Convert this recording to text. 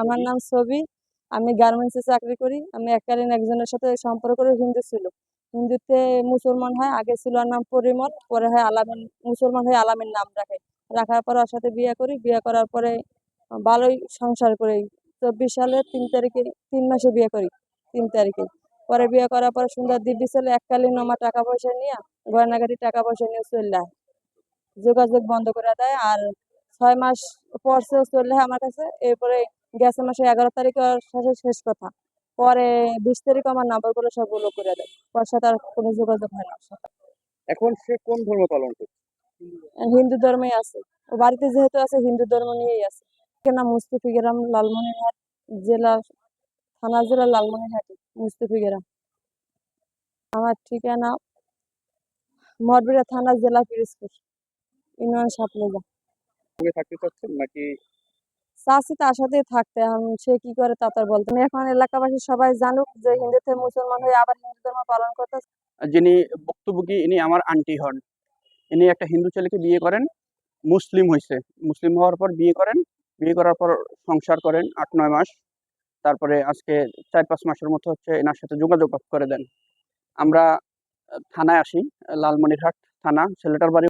আমার নাম ছবি আমি গার্মেন্টসে চাকরি করি আমি এককালীন একজনের সাথে সম্পর্ক করে হিন্দু ছিল। হিন্দুতে মুসলমান হয় আগে ছিল নাম পরিমল পরে হয় আলামিন মুসলমান হয়ে আলামিন নাম রাখে। রাখার পর ওর সাথে বিয়ে করি বিয়ে করার পরে ভালোই সংসার করি। চব্বিশ সালের তিন তারিখে তিন মাসে বিয়ে করি তিন তারিখে। পরে বিয়ে করার পরে সুন্দর দিব্যি ছেলে এককালীন আমার টাকা পয়সা নিয়ে গয়নাগাড়ি টাকা পয়সা নিয়ে চলে যায় যোগাযোগ বন্ধ করে দেয়। আর ছয় মাস পর সেও চলে যায় আমার কাছে। এরপরে গেছে মাসে এগারো তারিখে ওর সাথে শেষ কথা। পরে বিশ তারিখ আমার নাম্বারগুলো সব ব্লক করে দেয়। ওর সাথে আর কোনো যোগাযোগ হয় না এখন সে কোন ধর্ম পালন করছে? হিন্দু ধর্মেই আছে। ও বাড়িতে যেহেতু আছে হিন্দু ধর্ম নিয়েই আছে। কেনা মুস্তিফি গ্রাম লালমনিরহাট জেলা থানা জেলা লালমনিরহাটে মুস্তিফি গ্রাম আমার ঠিকানা মরবিরা থানা জেলা পিরিজপুর ইউনিয়ন সাপলেজা সঙ্গে থাকতে চাচ্ছেন নাকি? চাচ্ছি তার সাথেই থাকতে সে কি করে তা তার বলতে এখন এলাকাবাসী সবাই জানুক যে হিন্দু থেকে মুসলমান হয়ে আবার হিন্দু ধর্ম পালন করতে যিনি ইনি আমার আন্টি হন। ইনি একটা হিন্দু ছেলেকে বিয়ে করেন মুসলিম হয়েছে। মুসলিম হওয়ার পর বিয়ে করেন বিয়ে করার পর সংসার করেন আট নয় মাস। তারপরে আজকে চার পাঁচ মাসের মতো হচ্ছে এনার সাথে যোগাযোগ করে দেন। আমরা থানায় আসি লালমনিরহাট থানা ছেলেটার বাড়ি